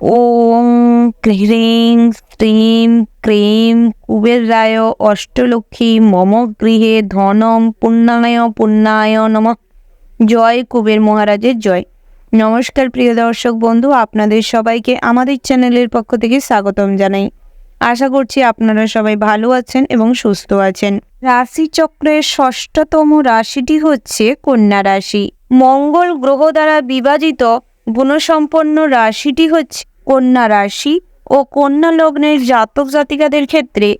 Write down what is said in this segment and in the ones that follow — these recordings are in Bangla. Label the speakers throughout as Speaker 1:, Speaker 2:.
Speaker 1: ওম হ্রিং শ্রীম ক্রিম কুবেরায় অষ্টলক্ষ্মী মম গৃহে ধনম পুণ্যায় পুণ্যায় নম। জয় কুবের মহারাজের জয়। নমস্কার প্রিয় দর্শক বন্ধু, আপনাদের সবাইকে আমাদের চ্যানেলের পক্ষ থেকে স্বাগতম জানাই। আশা করছি আপনারা সবাই ভালো আছেন এবং সুস্থ আছেন। রাশিচক্রের ষষ্ঠতম রাশিটি হচ্ছে কন্যা রাশি। মঙ্গল গ্রহ দ্বারা বিভাজিত গুণসম্পন্ন রাশিটি হচ্ছে কন্যা রাশি ও কন্যা লগ্নের জাতক জাতিকাদের ক্ষেত্রে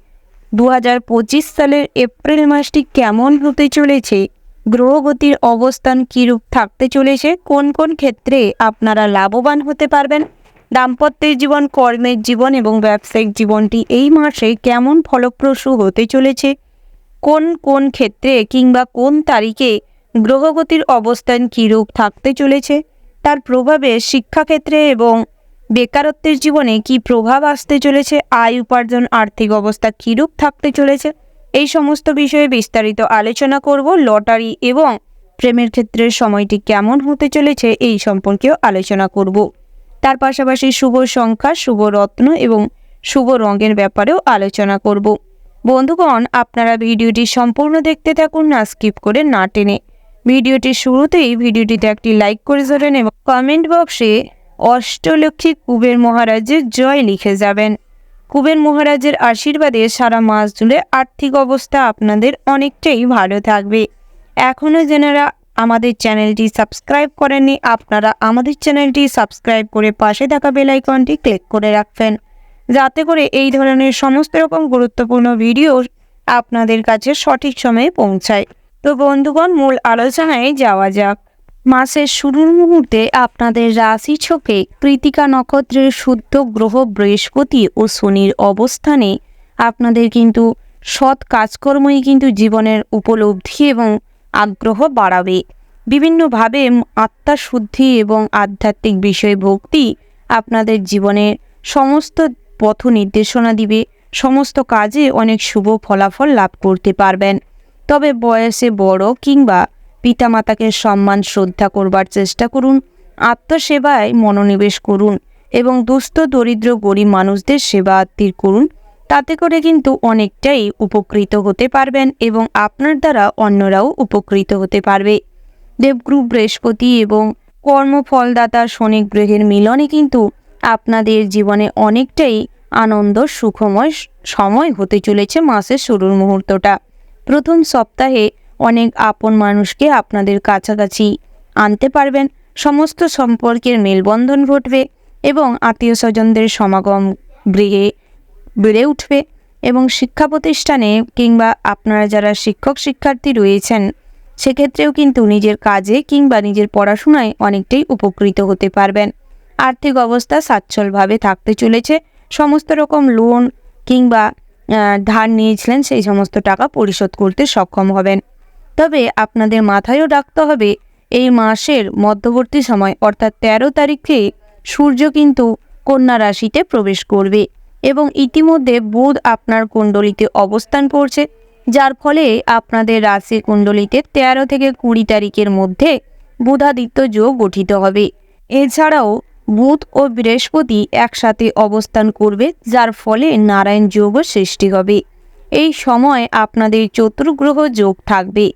Speaker 1: দু হাজার পঁচিশ সালের এপ্রিল মাসটি কেমন হতে চলেছে? গ্রহগতির অবস্থান কিরূপ থাকতে চলেছে? কোন কোন ক্ষেত্রে আপনারা লাভবান হতে পারবেন? দাম্পত্যের জীবন, কর্মের জীবন এবং ব্যবসায়িক জীবনটি এই মাসে কেমন ফলপ্রসূ হতে চলেছে? কোন কোন ক্ষেত্রে কিংবা কোন তারিখে গ্রহগতির অবস্থান কিরূপ থাকতে চলেছে? তার প্রভাবে শিক্ষাক্ষেত্রে এবং বেকারত্বের জীবনে কি প্রভাব আসতে চলেছে? আয়, উপার্জন, আর্থিক অবস্থা কীরূপ থাকতে চলেছে? এই সমস্ত বিষয়ে বিস্তারিত আলোচনা করব লটারি এবং প্রেমের ক্ষেত্রে সময়টি কেমন হতে চলেছে এই সম্পর্কেও আলোচনা করব। তার পাশাপাশি শুভ সংখ্যা, শুভ রত্ন এবং শুভ রঙের ব্যাপারেও আলোচনা করব। বন্ধুগণ, আপনারা ভিডিওটি সম্পূর্ণ দেখতে থাকুন, না স্কিপ করে না টেনে ভিডিওটির শুরুতেই ভিডিওটিতে একটি লাইক করে যাবেন এবং কমেন্ট বক্সে অষ্টলক্ষ্মী কুবের মহারাজের জয় লিখে যাবেন। কুবের মহারাজের আশীর্বাদে সারা মাস জুড়ে আর্থিক অবস্থা আপনাদের অনেকটাই ভালো থাকবে। এখনও যেনারা আমাদের চ্যানেলটি সাবস্ক্রাইব করেননি, আপনারা আমাদের চ্যানেলটি সাবস্ক্রাইব করে পাশে থাকা বেলাইকনটি ক্লিক করে রাখবেন। যাতে করে এই ধরনের সমস্ত রকম গুরুত্বপূর্ণ ভিডিও আপনাদের কাছে সঠিক সময়ে পৌঁছায়। তো বন্ধুগণ, মূল আলোচনায় যাওয়া যাক। মাসের শুরুর মুহূর্তে আপনাদের রাশি ছকে কৃতিকা নক্ষত্রের শুদ্ধ গ্রহ বৃহস্পতি ও শনির অবস্থানে আপনাদের কিন্তু সৎ কাজকর্মই কিন্তু জীবনের উপলব্ধি এবং আগ্রহ বাড়াবে। বিভিন্নভাবে আত্মাশুদ্ধি এবং আধ্যাত্মিক বিষয় ভক্তি আপনাদের জীবনের সমস্ত পথ নির্দেশনা দিবে, সমস্ত কাজে অনেক শুভ ফলাফল লাভ করতে পারবেন। তবে বয়সে বড় কিংবা পিতামাতাকে সম্মান, শ্রদ্ধা করবার চেষ্টা করুন, আত্মসেবায় মনোনিবেশ করুন এবং দুস্থ, দরিদ্র, গরিব মানুষদের সেবা আত্মীর করুন। তাতে করে কিন্তু অনেকটাই উপকৃত হতে পারবেন এবং আপনার দ্বারা অন্যরাও উপকৃত হতে পারবে। দেবগ্রু বৃহস্পতি এবং কর্মফলদাতা শনি গ্রহের মিলনে কিন্তু আপনাদের জীবনে অনেকটাই আনন্দ, সুখময় সময় হতে চলেছে মাসের শুরুর মুহূর্তটা। প্রথম সপ্তাহে অনেক আপন মানুষকে আপনাদের কাছাকাছি আনতে পারবেন। সমস্ত সম্পর্কের মেলবন্ধন ঘটবে এবং আত্মীয় স্বজনদের সমাগম গৃহে বেড়ে উঠবে এবং শিক্ষা প্রতিষ্ঠানে কিংবা আপনারা যারা শিক্ষক শিক্ষার্থী রয়েছেন, সেক্ষেত্রেও কিন্তু নিজের কাজে কিংবা নিজের পড়াশোনায় অনেকটাই উপকৃত হতে পারবেন। আর্থিক অবস্থা সচ্ছলভাবে থাকতে চলেছে। সমস্ত রকম লোন কিংবা ধার নিয়েছিলেন সেই সমস্ত টাকা পরিশোধ করতে সক্ষম হবেন। তবে আপনাদের মাথায়ও রাখতে হবে, এই মাসের মধ্যবর্তী সময়, অর্থাৎ ১৩ তারিখে সূর্য কিন্তু কন্যা রাশিতে প্রবেশ করবে এবং ইতিমধ্যে বুধ আপনার কুণ্ডলিতে অবস্থান করছে, যার ফলে আপনাদের রাশি কুণ্ডলিতে ১৩ থেকে কুড়ি তারিখের মধ্যে বুধাদিত্য যোগ গঠিত হবে। এছাড়াও বুধ ও বৃহস্পতি একসাথে অবস্থান করবে, যার ফলে নারায়ণ যোগও সৃষ্টি হবে। এই সময় আপনাদের চতুর্গ্রহ যোগ থাকবে,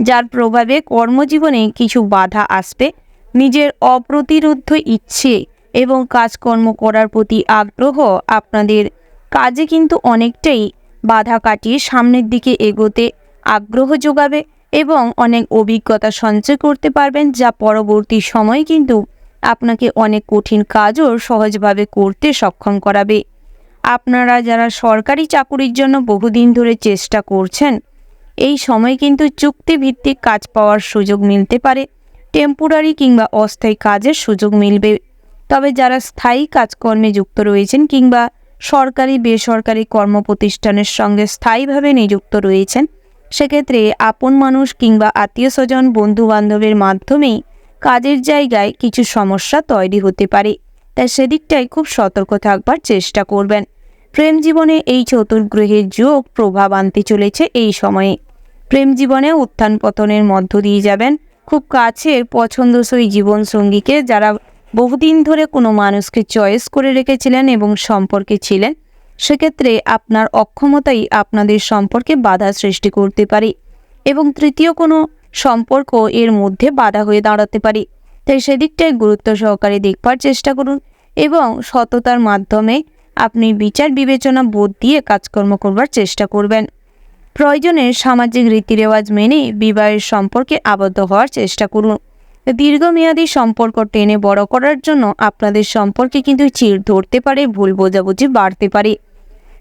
Speaker 1: যার প্রভাবে কর্মজীবনে কিছু বাধা আসবে। নিজের অপ্রতিরোধ ইচ্ছে এবং কাজকর্ম করার প্রতি আগ্রহ আপনাদের। কাজে কিন্তু অনেকটাই বাধা কাটিয়ে সামনের দিকে এগোতে আগ্রহ যোগাবে এবং অনেক অভিজ্ঞতা সঞ্চয় করতে পারবেন, যা পরবর্তী সময়ে কিন্তু আপনাকে অনেক কঠিন কাজও সহজভাবে করতে সক্ষম করাবে। আপনারা যারা সরকারি চাকুরির জন্য বহুদিন ধরে চেষ্টা করছেন, এই সময় কিন্তু চুক্তিভিত্তিক কাজ পাওয়ার সুযোগ মিলতে পারে টেম্পোরারি কিংবা অস্থায়ী কাজের সুযোগ মিলবে। তবে যারা স্থায়ী কাজকর্মে যুক্ত রয়েছেন কিংবা সরকারি বেসরকারি কর্মপ্রতিষ্ঠানের সঙ্গে স্থায়ীভাবে নিযুক্ত রয়েছেন, সেক্ষেত্রে আপন মানুষ কিংবা আত্মীয় স্বজন বন্ধু বান্ধবের মাধ্যমেই কাজের জায়গায় কিছু সমস্যা তৈরি হতে পারে। তাই সেদিকটাই খুব সতর্ক থাকবার চেষ্টা করবেন। প্রেম জীবনে এই চতুর্গ্রহের যোগ প্রভাব আনতে চলেছে এই সময়ে। প্রেম জীবনে উত্থান পতনের মধ্য দিয়ে যাবেন। খুব কাছের পছন্দসই জীবনসঙ্গীকে যারা বহুদিন ধরে কোনো মানুষকে চয়েস করে রেখেছিলেন এবং সম্পর্কে ছিলেন, সেক্ষেত্রে আপনার অক্ষমতাই আপনাদের সম্পর্কে বাধা সৃষ্টি করতে পারে। এবং তৃতীয় কোনো সম্পর্ক এর মধ্যে বাধা হয়ে দাঁড়াতে পারে। তাই সেদিকটায় গুরুত্ব সহকারে দেখবার চেষ্টা করুন এবং সততার মাধ্যমে আপনি বিচার, বিবেচনা, বোধ দিয়ে কাজকর্ম করবার চেষ্টা করবেন। প্রয়োজনে সামাজিক রীতিরেওয়াজ মেনে বিবাহের সম্পর্কে আবদ্ধ হওয়ার চেষ্টা করুন। দীর্ঘমেয়াদী সম্পর্ক টেনে বড় করার জন্য আপনাদের সম্পর্কে কিন্তু চিড় ধরতে পারে, ভুল বোঝাবুঝি বাড়তে পারে।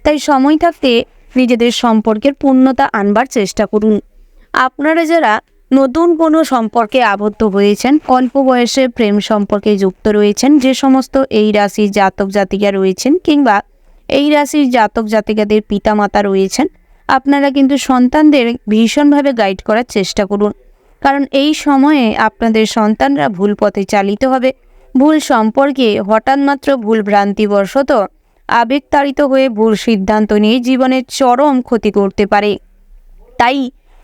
Speaker 1: তাই সময় থাকতে নিজেদের সম্পর্কের পূর্ণতা আনবার চেষ্টা করুন। আপনারা যারা নতুন কোনো সম্পর্কে আবদ্ধ হয়েছেন, অল্প বয়সে প্রেম সম্পর্কে যুক্ত রয়েছেন, যে সমস্ত এই রাশির জাতক জাতিকা রয়েছেন কিংবা এই রাশির জাতক জাতিকাদের পিতামাতা রয়েছেন, আপনারা কিন্তু সন্তানদের ভীষণভাবে গাইড করার চেষ্টা করুন। কারণ এই সময়ে আপনাদের সন্তানরা ভুল পথে চালিত হবে। ভুল সম্পর্কে হঠাৎ মাত্র ভুল ভ্রান্তিবশত আবেগতাড়িত হয়ে ভুল সিদ্ধান্ত নিয়ে জীবনের চরম ক্ষতি করতে পারে। তাই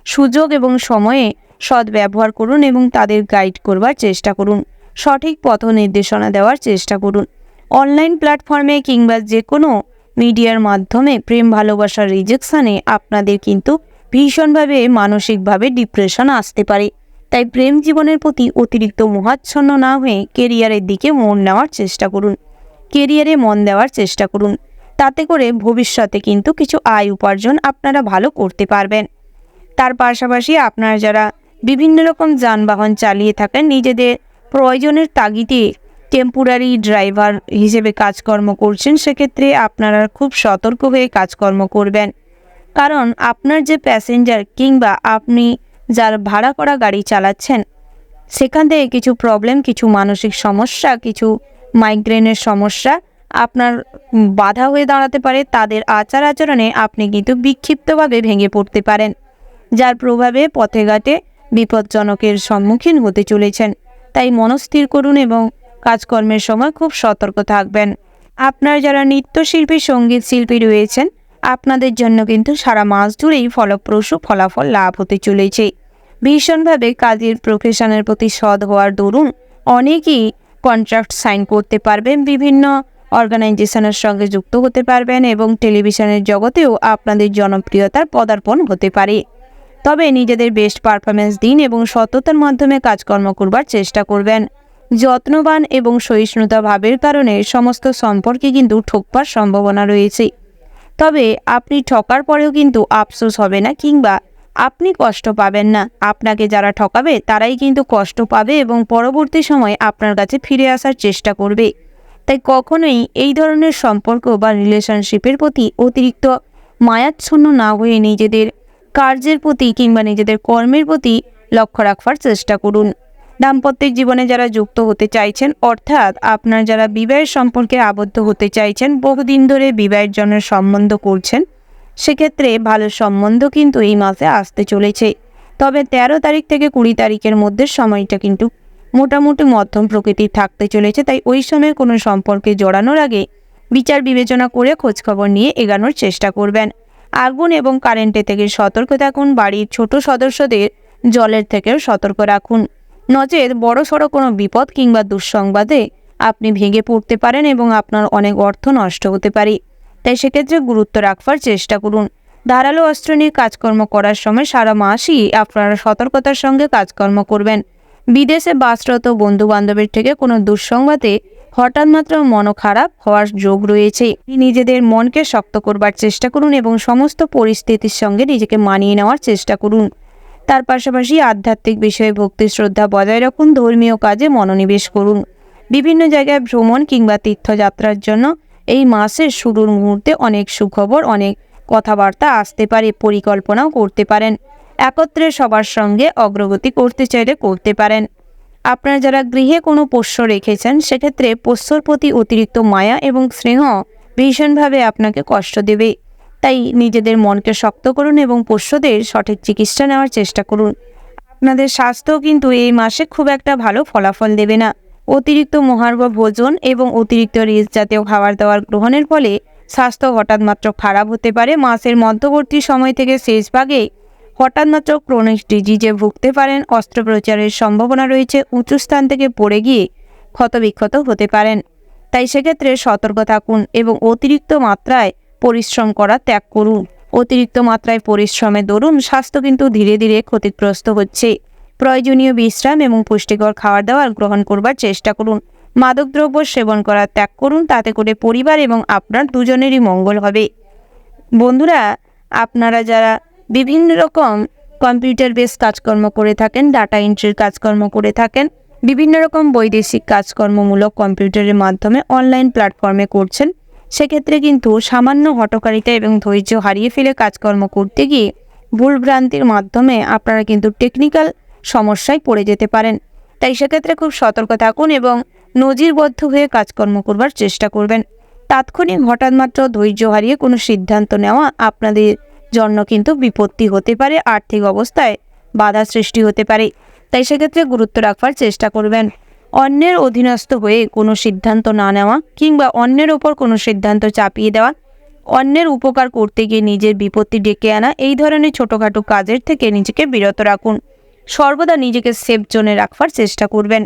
Speaker 1: সুযোগ এবং সময়ে সৎ ব্যবহার করুন এবং তাদের গাইড করবার চেষ্টা করুন। সঠিক পথ নির্দেশনা দেওয়ার চেষ্টা করুন। অনলাইন প্ল্যাটফর্মে কিংবা যে কোনো মিডিয়ার মাধ্যমে প্রেম, ভালোবাসার রিজেকশানে আপনাদের কিন্তু ভীষণভাবে মানসিকভাবে ডিপ্রেশন আসতে পারে। তাই প্রেম জীবনের প্রতি অতিরিক্ত মোহাচ্ছন্ন না হয়ে কেরিয়ারের দিকে মন নেওয়ার চেষ্টা করুন। কেরিয়ারে মন দেওয়ার চেষ্টা করুন। তাতে করে ভবিষ্যতে কিন্তু কিছু আয় উপার্জন আপনারা ভালো করতে পারবেন। তার পাশাপাশি আপনারা যারা বিভিন্ন রকম যানবাহন চালিয়ে থাকেন। নিজেদের প্রয়োজনের তাগিদে টেম্পোরারি ড্রাইভার হিসেবে কাজকর্ম করছেন। সেক্ষেত্রে আপনারা খুব সতর্ক হয়ে কাজকর্ম করবেন। কারণ আপনার যে প্যাসেঞ্জার কিংবা আপনি যার ভাড়া করা গাড়ি চালাচ্ছেন, সেখান থেকে কিছু প্রবলেম কিছু মানসিক সমস্যা, কিছু মাইগ্রেনের সমস্যা আপনার বাধা হয়ে দাঁড়াতে পারে। তাদের আচার আচরণে আপনি কিন্তু বিক্ষিপ্তভাবে ভেঙে পড়তে পারেন। যার প্রভাবে পথে ঘাটে বিপজ্জনকের সম্মুখীন হতে চলেছেন। তাই মনস্থির করুন এবং কাজকর্মের সময় খুব সতর্ক থাকবেন। আপনার যারা নৃত্যশিল্পী, সংগীত শিল্পী রয়েছেন, আপনাদের জন্য কিন্তু সারা মাস জুড়েই ফলপ্রসূ ফলাফল লাভ হতে চলেছে। ভীষণভাবে কাজের প্রফেশনের প্রতি সৎ হওয়ার দরুন অনেকেই কন্ট্রাক্ট সাইন করতে পারবেন, বিভিন্ন অর্গানাইজেশনের সঙ্গে যুক্ত হতে পারবেন এবং টেলিভিশনের জগতেও আপনাদের জনপ্রিয়তার পদার্পণ হতে পারে। তবে নিজেদের বেস্ট পারফরমেন্স দিন এবং সততার মাধ্যমে কাজকর্ম করবার চেষ্টা করবেন। যত্নবান এবং সহিষ্ণুতা ভাবের কারণে সমস্ত সম্পর্কে কিন্তু ঠকবার সম্ভাবনা রয়েছে। তবে আপনি ঠকার পরেও কিন্তু আফসোস হবে না কিংবা আপনি কষ্ট পাবেন না। আপনাকে যারা ঠকাবে, তারাই কিন্তু কষ্ট পাবে এবং পরবর্তী সময় আপনার কাছে ফিরে আসার চেষ্টা করবে। তাই কখনোই এই ধরনের সম্পর্ক বা রিলেশনশিপের প্রতি অতিরিক্ত মায়াচ্ছন্ন না হয়ে নিজেদের কার্যের প্রতি কিংবা নিজেদের কর্মের প্রতি লক্ষ্য রাখবার চেষ্টা করুন। দাম্পত্যিক জীবনে যারা যুক্ত হতে চাইছেন, অর্থাৎ আপনার যারা বিবাহের সম্পর্কে আবদ্ধ হতে চাইছেন, বহুদিন ধরে বিবাহের জন্য সম্বন্ধ করছেন, সেক্ষেত্রে ভালো সম্বন্ধ কিন্তু এই মাসে আসতে চলেছে। তবে তেরো তারিখ থেকে কুড়ি তারিখের মধ্যে সময়টা কিন্তু মোটামুটি মধ্যম প্রকৃতির থাকতে চলেছে, তাই ওই সময় কোনো সম্পর্কে জড়ানোর আগে বিচার বিবেচনা করে খোঁজখবর নিয়ে এগানোর চেষ্টা করবেন। আগুন এবং কারেন্টে থেকে সতর্ক থাকুন, বাড়ির ছোট সদস্যদের জলের থেকেও সতর্ক রাখুন। নচেত বড় সড়ো কোনো বিপদ কিংবা দুঃসংবাদে আপনি ভেঙে পড়তে পারেন এবং আপনার অনেক অর্থ নষ্ট হতে পারে। তাই সেক্ষেত্রে গুরুত্ব রাখবার চেষ্টা করুন। ধারালো অস্ত্র নিয়ে কাজকর্ম করার সময় সারা মাসই আপনারা সতর্কতার সঙ্গে কাজকর্ম করবেন। বিদেশে বাসরত বন্ধু বান্ধবের থেকে কোনো দুঃসংবাদে হঠাৎ মাত্র মন খারাপ হওয়ার যোগ রয়েছে। নিজেদের মনকে শক্ত করবার চেষ্টা করুন এবং সমস্ত পরিস্থিতির সঙ্গে নিজেকে মানিয়ে নেওয়ার চেষ্টা করুন। তার পাশাপাশি আধ্যাত্মিক বিষয়ে ভক্তি, শ্রদ্ধা বজায় রাখুন, ধর্মীয় কাজে মনোনিবেশ করুন। বিভিন্ন জায়গায় ভ্রমণ কিংবা তীর্থযাত্রার জন্য এই মাসের শুরুর মুহূর্তে অনেক সুখবর, অনেক কথাবার্তা আসতে পারে, পরিকল্পনাও করতে পারেন। একত্রে সবার সঙ্গে অগ্রগতি করতে চাইলে করতে পারেন। আপনারা যারা গৃহে কোনো পোষ্য রেখেছেন, সেক্ষেত্রে পোষ্যর প্রতি অতিরিক্ত মায়া এবং স্নেহ ভীষণভাবে আপনাকে কষ্ট দেবে। তাই নিজেদের মনকে শক্ত করুন এবং পোষ্যদের সঠিক চিকিৎসা নেওয়ার চেষ্টা করুন। আপনাদের স্বাস্থ্য কিন্তু এই মাসে খুব একটা ভালো ফলাফল দেবে না। অতিরিক্ত মহার্ঘ ভোজন এবং অতিরিক্ত রিচ জাতীয় খাবার দাবার গ্রহণের ফলে স্বাস্থ্য হঠাৎ মাত্র খারাপ হতে পারে। মাসের মধ্যবর্তী সময় থেকে শেষ ভাগে হঠাৎ ক্রনিক ডিজিজে ভুগতে পারেন, অস্ত্রোপচারের সম্ভাবনা রয়েছে, উঁচু স্থান থেকে পড়ে গিয়ে ক্ষতবিক্ষত হতে পারেন। তাই সেক্ষেত্রে সতর্ক থাকুন এবং অতিরিক্ত মাত্রায় পরিশ্রম করা ত্যাগ করুন। অতিরিক্ত মাত্রায় পরিশ্রমে দরুন, স্বাস্থ্য কিন্তু ধীরে ধীরে ক্ষতিগ্রস্ত হচ্ছে। প্রয়োজনীয় বিশ্রাম এবং পুষ্টিকর খাবার দাবার গ্রহণ করবার চেষ্টা করুন। মাদকদ্রব্য সেবন করা ত্যাগ করুন, তাতে করে পরিবার এবং আপনার দুজনেরই মঙ্গল হবে। বন্ধুরা, আপনারা যারা বিভিন্ন রকম কম্পিউটার বেস কাজকর্ম করে থাকেন ডাটা এন্ট্রির কাজকর্ম করে থাকেন, বিভিন্ন রকম বৈদেশিক কাজকর্মমূলক কম্পিউটারের মাধ্যমে অনলাইন প্ল্যাটফর্মে করছেন। সেক্ষেত্রে কিন্তু সামান্য হটকারিতা এবং ধৈর্য হারিয়ে ফেলে কাজকর্ম করতে গিয়ে ভুলভ্রান্তির মাধ্যমে আপনারা কিন্তু টেকনিক্যাল সমস্যায় পড়ে যেতে পারেন। তাই সেক্ষেত্রে খুব সতর্ক থাকুন এবং নজিরবদ্ধ হয়ে কাজকর্ম করবার চেষ্টা করবেন। তাৎক্ষণিক হঠাৎ মাত্র ধৈর্য হারিয়ে কোনো সিদ্ধান্ত নেওয়া আপনাদের জন্য কিন্তু বিপত্তি হতে পারে, আর্থিক অবস্থায় বাধা সৃষ্টি হতে পারে। তাই সেক্ষেত্রে গুরুত্ব রাখবার চেষ্টা করবেন। অন্যের অধীনস্থ হয়ে কোনো সিদ্ধান্ত না নেওয়া কিংবা অন্যের ওপর কোনো সিদ্ধান্ত চাপিয়ে দেওয়া, অন্যের উপকার করতে গিয়ে নিজের বিপত্তি ডেকে আনা, এই ধরনের ছোটোখাটো কাজের থেকে নিজেকে বিরত রাখুন। সর্বদা নিজেকে সেফ জোনে রাখবার চেষ্টা করবেন।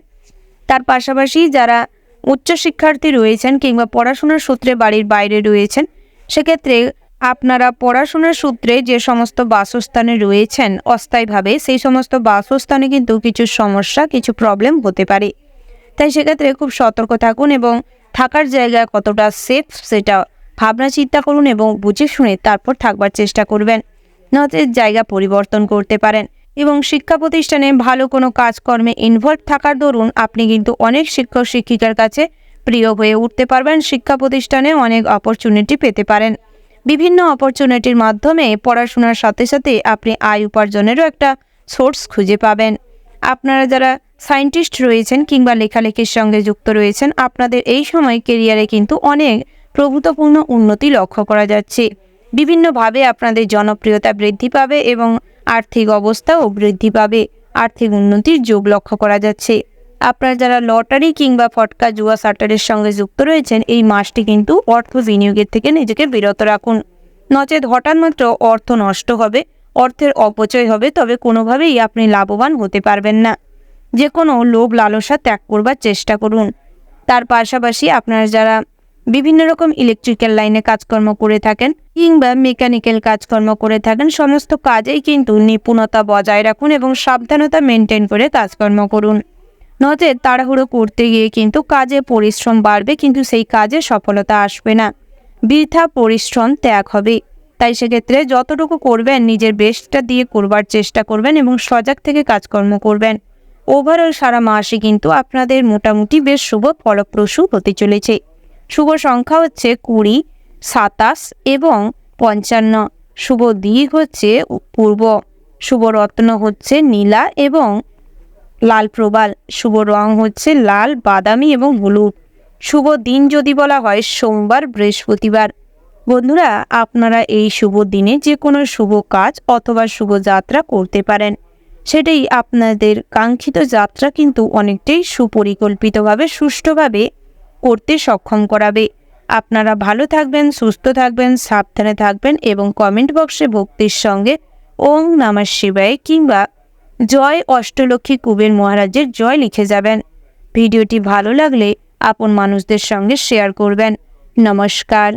Speaker 1: তার পাশাপাশি যারা উচ্চ শিক্ষার্থী রয়েছেন কিংবা পড়াশোনার সূত্রে বাড়ির বাইরে রয়েছেন, সেক্ষেত্রে আপনারা পড়াশোনার সূত্রে যে সমস্ত বাসস্থানে রয়েছেন অস্থায়ীভাবে, সেই সমস্ত বাসস্থানে কিন্তু কিছু সমস্যা, কিছু প্রবলেম হতে পারে। তাই সেক্ষেত্রে খুব সতর্ক থাকুন এবং থাকার জায়গা কতটা সেফ সেটা ভাবনা চিন্তা করুন এবং বুঝে শুনে তারপর থাকবার চেষ্টা করবেন। নচেত জায়গা পরিবর্তন করতে পারেন এবং শিক্ষা প্রতিষ্ঠানে ভালো কোনো কাজকর্মে ইনভলভ থাকার দরুন আপনি কিন্তু অনেক শিক্ষক শিক্ষিকার কাছে প্রিয় হয়ে উঠতে পারবেন। শিক্ষা প্রতিষ্ঠানে অনেক অপরচুনিটি পেতে পারেন। বিভিন্ন অপরচুনিটির মাধ্যমে পড়াশোনার সাথে সাথে আপনি আয় উপার্জনেরও একটা সোর্স খুঁজে পাবেন। আপনারা যারা সায়েন্টিস্ট রয়েছেন কিংবা লেখালেখির সঙ্গে যুক্ত রয়েছেন, আপনাদের এই সময় কেরিয়ারে কিন্তু অনেক প্রভূতপূর্ণ উন্নতি লক্ষ্য করা যাচ্ছে। বিভিন্নভাবে আপনাদের জনপ্রিয়তা বৃদ্ধি পাবে এবং আর্থিক অবস্থাও বৃদ্ধি পাবে। আর্থিক উন্নতির যোগ লক্ষ্য করা যাচ্ছে। আপনারা যারা লটারি কিংবা ফটকা জুয়া সাটারের সঙ্গে যুক্ত রয়েছেন, এই মাসটি কিন্তু অর্থ বিনিয়োগের থেকে নিজেকে বিরত রাখুন। নচেত হঠাৎ মাত্র অর্থ নষ্ট হবে, অর্থের অপচয় হবে, তবে কোনোভাবেই আপনি লাভবান হতে পারবেন না। যে কোনো লোভ লালসা ত্যাগ করবার চেষ্টা করুন। তার পাশাপাশি আপনারা যারা বিভিন্ন রকম ইলেকট্রিক্যাল লাইনে কাজকর্ম করে থাকেন কিংবা মেকানিক্যাল কাজকর্ম করে থাকেন, সমস্ত কাজেই কিন্তু নিপুণতা বজায় রাখুন এবং সাবধানতা মেনটেন করে কাজকর্ম করুন। নচেত তাড়াহুড়ো করতে গিয়ে কিন্তু কাজে পরিশ্রম বাড়বে, কিন্তু সেই কাজে সফলতা আসবে না। বৃথা পরিশ্রম ত্যাগ হবে। তাই সেক্ষেত্রে যতটুকু করবেন, নিজের বেস্টটা দিয়ে করবার চেষ্টা করবেন এবং সজাগ থেকে কাজকর্ম করবেন। ওভারঅল সারা মাসে কিন্তু আপনাদের মোটামুটি বেশ শুভ, ফলপ্রসূ হতে চলেছে। শুভ সংখ্যা হচ্ছে কুড়ি, সাতাশ এবং পঞ্চান্ন। শুভ দিক হচ্ছে পূর্ব। শুভ রত্ন হচ্ছে নীলা এবং লাল প্রবাল। শুভ রং হচ্ছে লাল, বাদামি এবং হলুদ। শুভ দিন যদি বলা হয়, সোমবার, বৃহস্পতিবার। বন্ধুরা, আপনারা এই শুভ দিনে যে কোনো শুভ কাজ অথবা শুভ যাত্রা করতে পারেন। সেটাই আপনাদের কাঙ্ক্ষিত যাত্রা কিন্তু অনেকটাই সুপরিকল্পিতভাবে, সুষ্ঠুভাবে করতে সক্ষম করাবে। আপনারা ভালো থাকবেন, সুস্থ থাকবেন, সাবধানে থাকবেন এবং কমেন্ট বক্সে ভক্তির সঙ্গে ওং নমঃ শিবায় কিংবা জয় অষ্টলক্ষ্মী কুবের মহারাজের জয় লিখে যাবেন। ভিডিওটি ভালো লাগলে আপন মানুষদের সঙ্গে শেয়ার করবেন। নমস্কার।